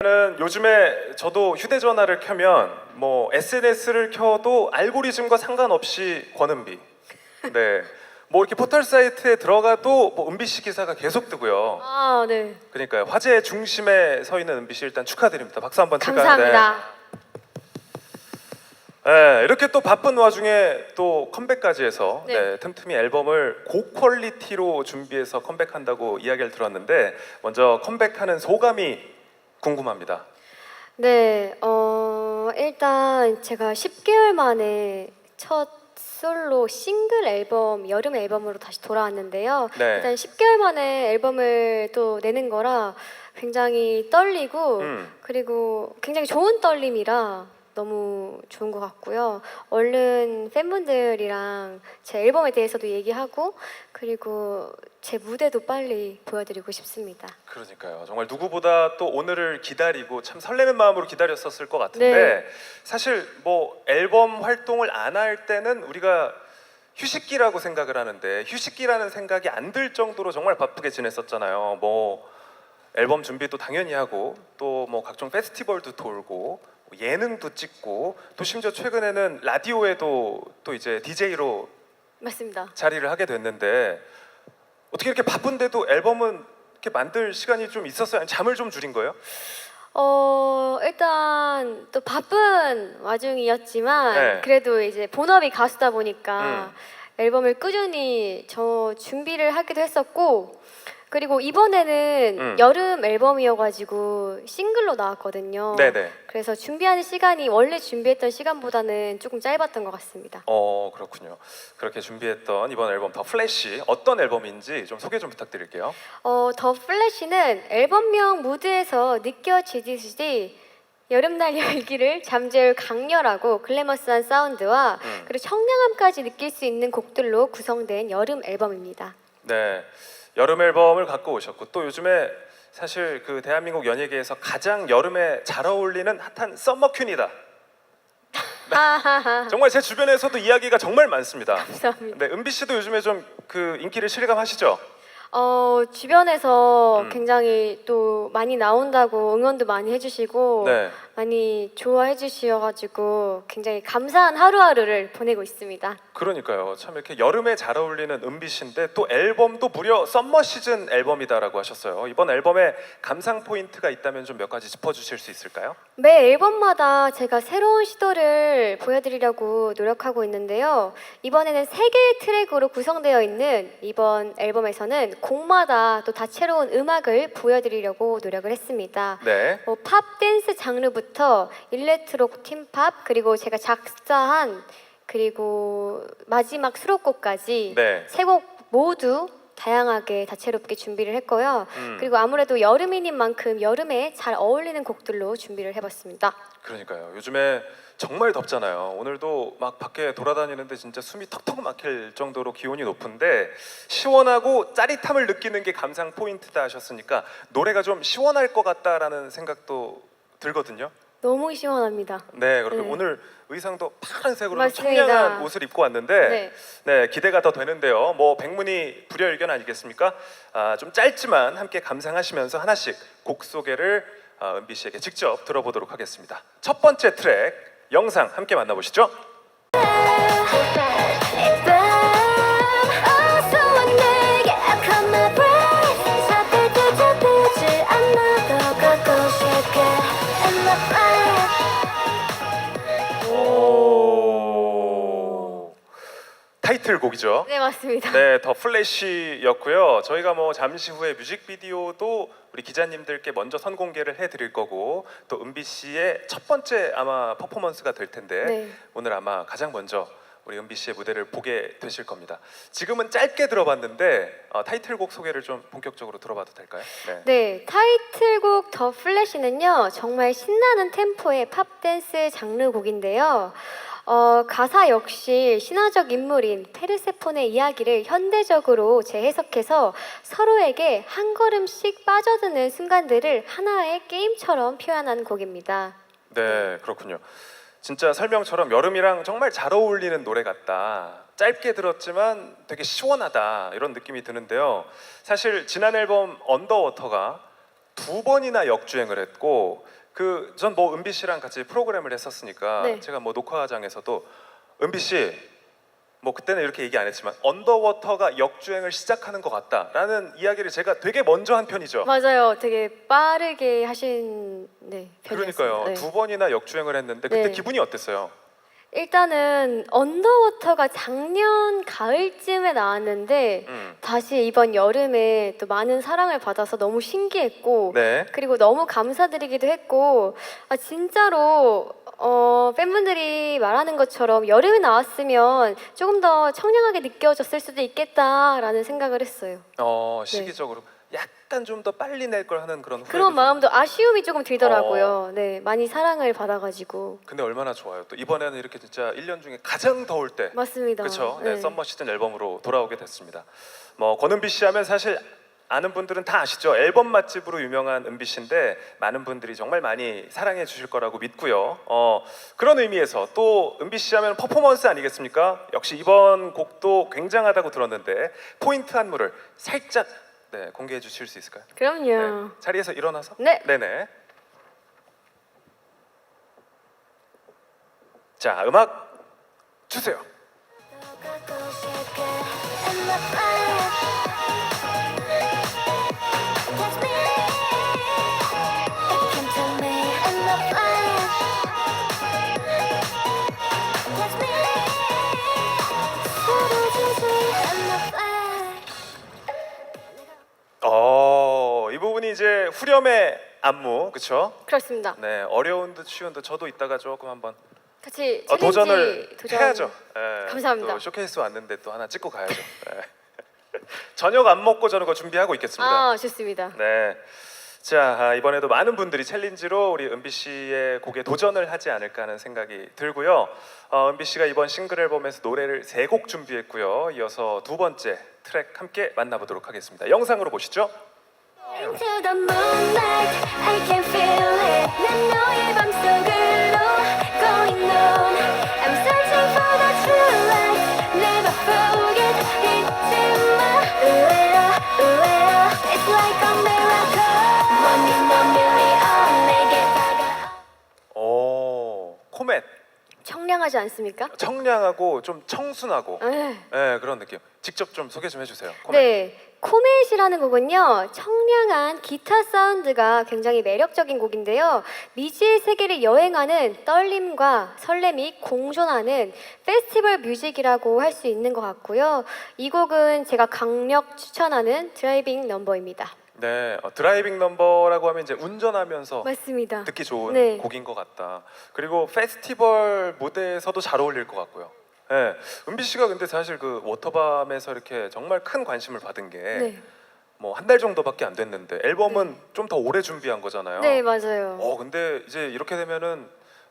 는 요즘에 저도 휴대전화를 켜면 뭐 SNS를 켜도 알고리즘과 상관없이 권은비. 네. 뭐 이렇게 포털 사이트에 들어가도 뭐 은비 씨 기사가 계속 뜨고요. 아, 네. 그러니까요. 화제의 중심에 서 있는 은비 씨 일단 축하드립니다. 박수 한번 칠까요? 감사합니다. 네. 네, 이렇게 또 바쁜 와중에 또 컴백까지 해서 네. 네, 틈틈이 앨범을 고퀄리티로 준비해서 컴백한다고 이야기를 들었는데 먼저 컴백하는 소감이 궁금합니다. 네, 어, 일단 제가 10개월 만에 첫 솔로 싱글 앨범, 여름 앨범으로 다시 돌아왔는데요. 네. 일단 10개월 만에 앨범을 또 내는 거라 굉장히 떨리고 음. 그리고 굉장히 좋은 떨림이라 너무 좋은 것 같고요. 얼른 팬분들이랑 제 앨범에 대해서도 얘기하고 그리고 제 무대도 빨리 보여드리고 싶습니다. 그러니까요. 정말 누구보다 또 오늘을 기다리고 참 설레는 마음으로 기다렸었을 것 같은데 네. 사실 뭐 앨범 활동을 안 할 때는 우리가 휴식기라고 생각을 하는데 휴식기라는 생각이 안 들 정도로 정말 바쁘게 지냈었잖아요. 뭐 앨범 준비도 당연히 하고 또 뭐 각종 페스티벌도 돌고 뭐 예능도 찍고 또 심지어 최근에는 라디오에도 또 이제 DJ로 맞습니다. 자리를 하게 됐는데 어떻게 이렇게 바쁜데도 앨범은 이렇게 만들 시간이 좀 있었어요? 아니면 잠을 좀 줄인 거예요? 어 일단 또 바쁜 와중이었지만 네. 그래도 이제 본업이 가수다 보니까 음. 앨범을 꾸준히 저 준비를 하기도 했었고 그리고 이번에는 음. 여름 앨범이어가지고 싱글로 나왔거든요. 네네. 그래서 준비하는 시간이 원래 준비했던 시간보다는 조금 짧았던 것 같습니다. 어 그렇군요. 그렇게 준비했던 이번 앨범 더 플래시 어떤 앨범인지 좀 소개 좀 부탁드릴게요. 어, 더 플래시는 앨범명 무드에서 느껴지듯이 여름날 열기를 잠재울 강렬하고 글래머스한 사운드와 음. 그리고 청량함까지 느낄 수 있는 곡들로 구성된 여름 앨범입니다. 네, 여름 앨범을 갖고 오셨고 또 요즘에 사실 그 대한민국 연예계에서 가장 여름에 잘 어울리는 핫한 썸머퀸이다. 하하하. 정말 제 주변에서도 이야기가 정말 많습니다. 감사합니다. 네, 은비 씨도 요즘에 좀 그 인기를 실감하시죠? 어, 주변에서 음. 굉장히 또 많이 나온다고 응원도 많이 해주시고 네. 많이 좋아해 주셔가지고 굉장히 감사한 하루하루를 보내고 있습니다. 그러니까요. 참 이렇게 여름에 잘 어울리는 은비 씨인데 또 앨범도 무려 썸머 시즌 앨범이다라고 하셨어요. 이번 앨범에 감상 포인트가 있다면 좀 몇 가지 짚어주실 수 있을까요? 매 앨범마다 제가 새로운 시도를 보여드리려고 노력하고 있는데요. 이번에는 세 개의 트랙으로 구성되어 있는 이번 앨범에서는 곡마다 또 다채로운 음악을 보여드리려고 노력을 했습니다. 네. 뭐 팝 댄스 장르부터 일렉트로 팀팝 그리고 제가 작사한 그리고 마지막 수록곡까지 네. 세 곡 모두 다양하게 다채롭게 준비를 했고요. 음. 그리고 아무래도 여름이닌 만큼 여름에 잘 어울리는 곡들로 준비를 해봤습니다. 그러니까요. 요즘에 정말 덥잖아요. 오늘도 막 밖에 돌아다니는데 진짜 숨이 턱턱 막힐 정도로 기온이 높은데 시원하고 짜릿함을 느끼는 게 감상 포인트다 하셨으니까 노래가 좀 시원할 것 같다라는 생각도 들거든요. 너무 시원합니다. 네, 그렇게 네. 오늘 의상도 파란색으로 맞습니다. 청량한 옷을 입고 왔는데 네. 네, 기대가 더 되는데요. 뭐 백문이 불여일견 아니겠습니까? 아, 좀 짧지만 함께 감상하시면서 하나씩 곡 소개를 아, 은비 씨에게 직접 들어보도록 하겠습니다. 첫 번째 트랙 영상 함께 만나보시죠. 타이틀 곡이죠. 네 맞습니다. 네, 더 플래시였고요. 저희가 뭐 잠시 후에 뮤직비디오도 우리 기자님들께 먼저 선공개를 해드릴 거고 또 은비 씨의 첫 번째 아마 퍼포먼스가 될 텐데 네. 오늘 아마 가장 먼저 우리 은비 씨의 무대를 보게 되실 겁니다. 지금은 짧게 들어봤는데 어, 타이틀곡 소개를 좀 본격적으로 들어봐도 될까요? 네. 네, 타이틀곡 더 플래시는요, 정말 신나는 템포의 팝 댄스 장르 곡인데요. 어, 가사 역시 신화적 인물인 페르세폰의 이야기를 현대적으로 재해석해서 서로에게 한 걸음씩 빠져드는 순간들을 하나의 게임처럼 표현한 곡입니다. 네, 그렇군요. 진짜 설명처럼 여름이랑 정말 잘 어울리는 노래 같다. 짧게 들었지만 되게 시원하다 이런 느낌이 드는데요. 사실 지난 앨범 언더워터가 두 번이나 역주행을 했고 그 전 뭐 은비 씨랑 같이 프로그램을 했었으니까 네. 제가 뭐 녹화장에서도 은비 씨 뭐 그때는 이렇게 얘기 안 했지만 언더워터가 역주행을 시작하는 것 같다라는 이야기를 제가 되게 먼저 한 편이죠. 맞아요. 되게 빠르게 하신 네, 편이었어요. 그러니까요. 네. 두 번이나 역주행을 했는데 그때 네. 기분이 어땠어요? 일단은 언더워터가 작년 가을쯤에 나왔는데 음. 다시 이번 여름에 또 많은 사랑을 받아서 너무 신기했고 네. 그리고 너무 감사드리기도 했고 아 진짜로 어, 팬분들이 말하는 것처럼 여름에 나왔으면 조금 더 청량하게 느껴졌을 수도 있겠다라는 생각을 했어요. 어 시기적으로 약간 좀 더 빨리 낼 걸 하는 그런 후회도 그런 좀- 마음도 아쉬움이 조금 어. 들더라고요. 네, 많이 사랑을 받아가지고 근데 얼마나 좋아요. 또 이번에는 이렇게 진짜 1년 중에 가장 더울 때 맞습니다. 그렇죠. 네, 썸머 시즌 앨범으로 돌아오게 됐습니다. 뭐 권은비 씨 하면 사실 아는 분들은 다 아시죠. 앨범 맛집으로 유명한 은비 씨인데 많은 분들이 정말 많이 사랑해 주실 거라고 믿고요. 어, 그런 의미에서 또 은비 씨 하면 퍼포먼스 아니겠습니까? 역시 이번 곡도 굉장하다고 들었는데 포인트 안무를 살짝 네, 공개해 주실 수 있을까요? 그럼요. 네, 자리에서 일어나서 네. 네네. 자 음악 주세요. 후렴의 안무, 그렇죠? 그렇습니다. 네, 어려운 듯 쉬운 듯 저도 이따가 조금 한번 같이 어, 챌린지 도전을 도전. 해야죠. 예, 감사합니다. 또 쇼케이스 왔는데 또 하나 찍고 가야죠. 예. 저녁 안 먹고 저는 그거 준비하고 있겠습니다. 아 좋습니다. 네. 자 아, 이번에도 많은 분들이 챌린지로 우리 은비 씨의 곡에 도전을 하지 않을까 하는 생각이 들고요. 어, 은비 씨가 이번 싱글 앨범에서 노래를 세 곡 준비했고요. 이어서 두 번째 트랙 함께 만나보도록 하겠습니다. 영상으로 보시죠. 오, 코멧 청량하지 않습니까? 청량하고 좀 청순하고 네. 네, 그런 느낌. 직접 좀 소개 좀 해주세요. 코멧. 네. 코멧이라는 곡은요 청량한 기타 사운드가 굉장히 매력적인 곡인데요 미지의 세계를 여행하는 떨림과 설렘이 공존하는 페스티벌 뮤직이라고 할 수 있는 것 같고요 이 곡은 제가 강력 추천하는 드라이빙 넘버입니다 네, 어, 드라이빙 넘버라고 하면 이제 운전하면서 맞습니다 듣기 좋은 네. 곡인 것 같다. 그리고 페스티벌 무대에서도 잘 어울릴 것 같고요. 네, 은비 씨가 근데 사실 그 워터밤에서 이렇게 정말 큰 관심을 받은 게 네, 뭐한달 정도밖에 안 됐는데 앨범은 좀 더 오래 준비한 거잖아요. 네 맞아요. 어 근데 이제 이렇게 되면은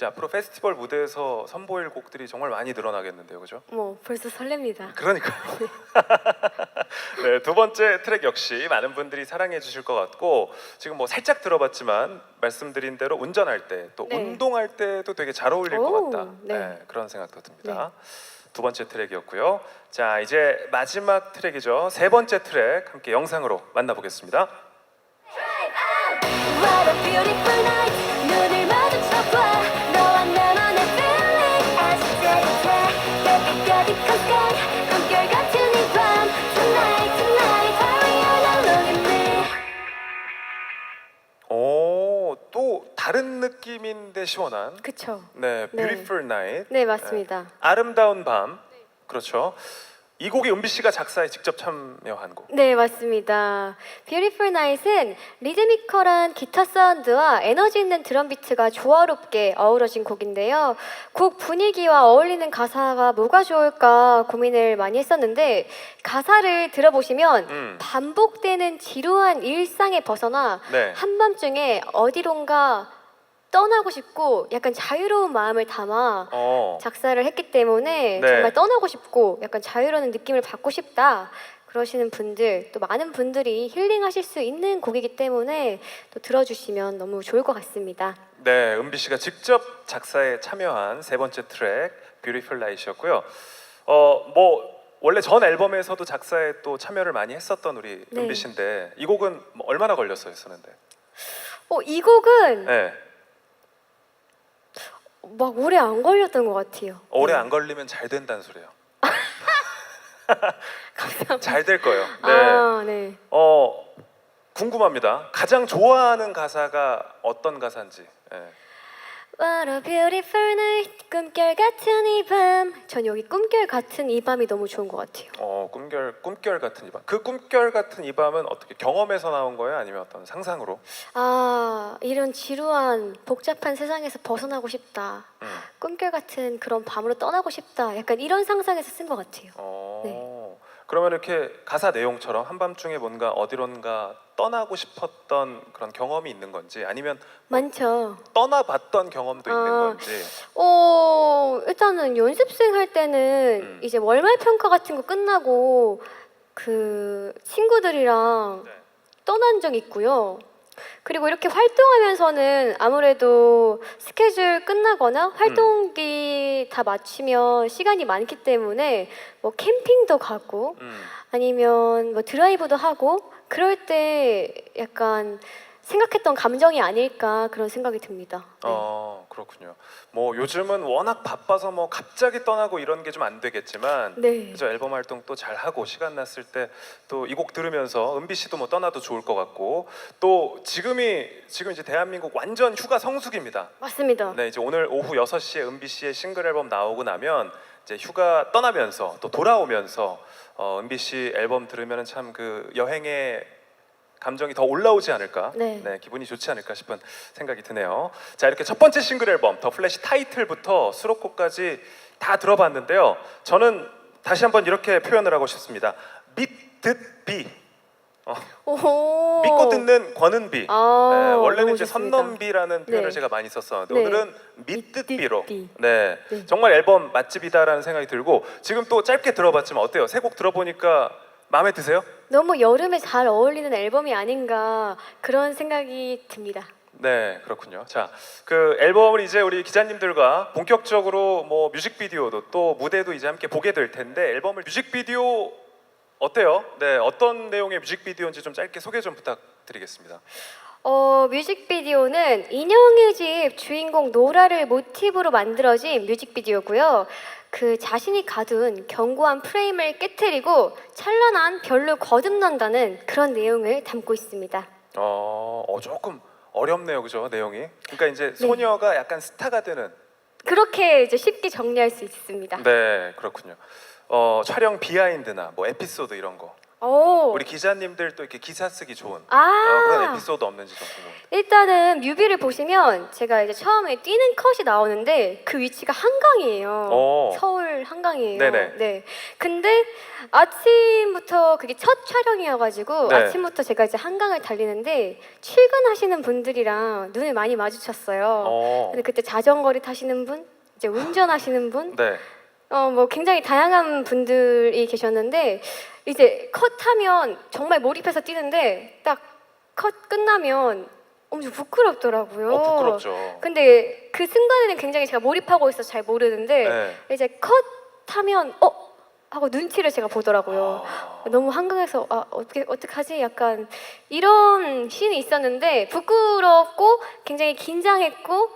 이제 앞으로 페스티벌 무대에서 선보일 곡들이 정말 많이 늘어나겠는데요, 그죠? 뭐 벌써 설렙니다 그러니까요. 네, 두 번째 트랙 역시 많은 분들이 사랑해 주실 것 같고 지금 뭐 살짝 들어봤지만 말씀드린 대로 운전할 때 또 네. 운동할 때도 되게 잘 어울릴 것 오, 같다. 네. 네. 그런 생각도 듭니다. 두 번째 트랙이었고요. 자, 이제 마지막 트랙이죠. 세 번째 트랙 함께 영상으로 만나보겠습니다. What a beautiful night 느낌인데 시원한 그쵸 네, 네. Beautiful Night. 네 맞습니다 아름다운 밤. 그렇죠. 이 곡이 은비 씨가 작사에 직접 참여한 곡. 네, 맞습니다. Beautiful Night은 리드미컬한 기타 사운드와 에너지 있는 드럼 비트가 조화롭게 어우러진 곡인데요. 곡 분위기와 어울리는 가사가 뭐가 좋을까 고민을 많이 했었는데 가사를 들어보시면 음. 반복되는 지루한 일상에 벗어나 네. 한밤중에 어디론가 떠나고 싶고 약간 자유로운 마음을 담아 어. 작사를 했기 때문에 네. 정말 떠나고 싶고 약간 자유로운 느낌을 받고 싶다 그러시는 분들 또 많은 분들이 힐링하실 수 있는 곡이기 때문에 또 들어주시면 너무 좋을 것 같습니다. 네, 은비 씨가 직접 작사에 참여한 세 번째 트랙 Beautiful Night이었고요. 어, 뭐 원래 전 앨범에서도 작사에 또 참여를 많이 했었던 우리 네. 은비 씨인데 이 곡은 뭐 얼마나 걸렸어요, 쓰는데? 어, 이 곡은 네. 막 오래 안 걸렸던 것 같아요. 오래 네. 안 걸리면 잘 된다는 소리예요. 감사합니다. 잘 될 거예요. 네. 아, 네. 어 궁금합니다. 가장 좋아하는 가사가 어떤 가사인지. 예. What a beautiful night, 꿈결 같은 이 밤. 전 여기 꿈결 같은 이 밤이 너무 좋은 것 같아요. 어 꿈결 꿈결 같은 이 밤. 그 꿈결 같은 이 밤은 어떻게 경험에서 나온 거예요? 아니면 어떤 상상으로? 아, 이런 지루한 복잡한 세상에서 벗어나고 싶다. 음. 꿈결 같은 그런 밤으로 떠나고 싶다. 약간 이런 상상에서 쓴 것 같아요. 어. 네. 그러면 이렇게 가사 내용처럼 한밤중에 뭔가 어디론가 떠나고 싶었던 그런 경험이 있는 건지 아니면 많죠. 떠나봤던 경험도 있는 아. 건지. 어, 일단은 연습생 할 때는 음. 이제 월말 평가 같은 거 끝나고 그 친구들이랑 네. 떠난 적 있고요. 그리고 이렇게 활동하면서는 아무래도 스케줄 끝나거나 활동기 다 마치면 시간이 많기 때문에 뭐 캠핑도 가고 음. 아니면 뭐 드라이브도 하고 그럴 때 약간 생각했던 감정이 아닐까 그런 생각이 듭니다. 네. 어 그렇군요. 뭐 요즘은 워낙 바빠서 뭐 갑자기 떠나고 이런 게 좀 안 되겠지만 네. 그죠 앨범 활동 또 잘 하고 시간 났을 때 또 이 곡 들으면서 은비 씨도 뭐 떠나도 좋을 것 같고 또 지금이 지금 이제 대한민국 완전 휴가 성수기입니다. 맞습니다. 네 이제 오늘 오후 6시에 은비 씨의 싱글 앨범 나오고 나면 이제 휴가 떠나면서 또 돌아오면서 어, 은비 씨 앨범 들으면 참 그 여행의 감정이 더 올라오지 않을까 네. 기분이 좋지 않을까 싶은 생각이 드네요 자 이렇게 첫 번째 싱글 앨범 더 플래시 타이틀부터 수록곡까지 다 들어봤는데요 저는 다시 한번 이렇게 표현을 하고 싶습니다 믿듣비 오. 믿고 듣는 권은비 아, 네, 원래는 너무 이제 좋습니다. 선넘비라는 표현을 네. 제가 많이 썼었는데 네. 오늘은 믿듣비로 믿듣비. 네. 네. 정말 앨범 맛집이다라는 생각이 들고 지금 또 짧게 들어봤지만 어때요? 세 곡 들어보니까 마음에 드세요? 너무 여름에 잘 어울리는 앨범이 아닌가 그런 생각이 듭니다. 네 그렇군요. 자 그 앨범을 이제 우리 기자님들과 본격적으로 뭐 뮤직비디오도 또 무대도 이제 함께 보게 될 텐데 앨범을 뮤직비디오 어때요? 네 어떤 내용의 뮤직비디오인지 좀 짧게 소개 좀 부탁드리겠습니다. 어, 뮤직비디오는 인형의 집 주인공 노라를 모티브로 만들어진 뮤직비디오고요. 그 자신이 가둔 견고한 프레임을 깨뜨리고 찬란한 별로 거듭난다는 그런 내용을 담고 있습니다. 어, 어 조금 어렵네요, 그죠 내용이? 그러니까 네. 이제 소녀가 약간 스타가 되는. 그렇게 이제 쉽게 정리할 수 있습니다. 네, 그렇군요. 어 촬영 비하인드나 뭐 에피소드 이런 거. 오, 우리 기자님들 또 이렇게 기사 쓰기 좋은 어, 아, 그런 에피소드 없는지 좀 궁금해요. 일단은 뮤비를 보시면 제가 이제 처음에 뛰는 컷이 나오는데 그 위치가 한강이에요. 오. 서울 한강이에요. 네네. 네. 근데 아침부터 그게 첫 촬영이어가지고 네. 아침부터 제가 이제 한강을 달리는데 출근하시는 분들이랑 눈을 많이 마주쳤어요. 어, 근데 그때 자전거를 타시는 분, 이제 운전하시는 분, 네. 어 뭐 굉장히 다양한 분들이 계셨는데 이제 컷하면 정말 몰입해서 뛰는데 딱 컷 끝나면 엄청 부끄럽더라고요. 어 부끄럽죠. 근데 그 순간에는 굉장히 제가 몰입하고 있어서 잘 모르는데 네. 이제 컷하면 어 하고 눈치를 제가 보더라고요. 아, 너무 한강에서 아 어떻게 어떻게 하지? 약간 이런 씬이 있었는데 부끄럽고 굉장히 긴장했고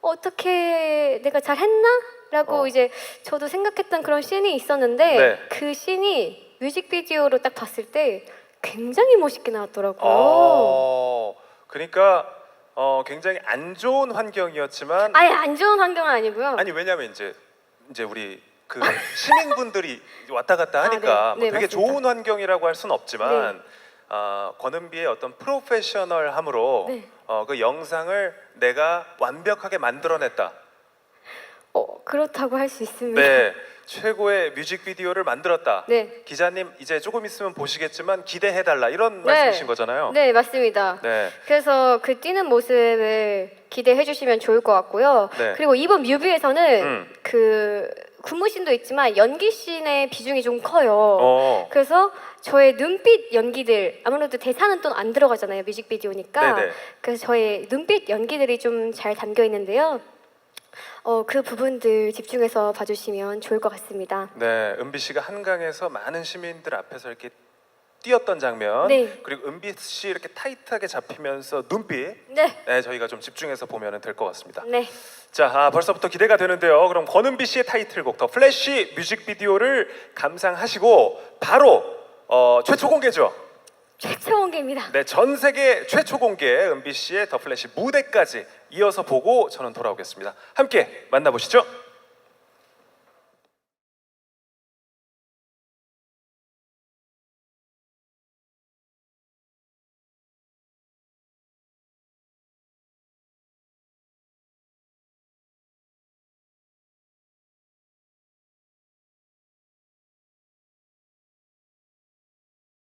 어떻게 내가 잘 했나?라고 어. 이제 저도 생각했던 그런 씬이 있었는데 네. 그 씬이 뮤직비디오로 딱 봤을 때 굉장히 멋있게 나왔더라고요. 어, 그러니까 어 굉장히 안 좋은 환경이었지만 아예 안 좋은 환경은 아니고요. 아니 왜냐면 이제 이제 우리 그 시민분들이 왔다 갔다 아, 하니까 네. 뭐 네, 되게 맞습니다. 좋은 환경이라고 할 수는 없지만 아, 권은비의 어떤 프로페셔널함으로 네. 어, 그 영상을 내가 완벽하게 만들어냈다. 어 그렇다고 할 수 있습니다. 네, 최고의 뮤직비디오를 만들었다. 네. 기자님 이제 조금 있으면 보시겠지만 기대해 달라 이런 네. 말씀이신 거잖아요. 네 맞습니다. 네. 그래서 그 뛰는 모습을 기대해 주시면 좋을 것 같고요. 네. 그리고 이번 뮤비에서는 음. 그 군무신도 있지만 연기 씬의 비중이 좀 커요. 어. 그래서 저의 눈빛 연기들 아무래도 대사는 또 안 들어가잖아요 뮤직비디오니까. 네네. 그래서 저의 눈빛 연기들이 좀 잘 담겨 있는데요. 어, 그 부분들 집중해서 봐주시면 좋을 것 같습니다. 네, 은비 씨가 한강에서 많은 시민들 앞에서 이렇게 뛰었던 장면 네. 그리고 은비 씨 이렇게 타이트하게 잡히면서 눈빛 네. 네, 저희가 좀 집중해서 보면 될 것 같습니다. 네. 자, 아, 벌써부터 기대가 되는데요. 그럼 권은비 씨의 타이틀곡 더 플래시 뮤직비디오를 감상하시고 바로 어, 최초 공개죠. 공개입니다. 네, 전 세계 최초 공개 은비 씨의 더 플래시 무대까지 이어서 보고 저는 돌아오겠습니다. 함께 만나보시죠.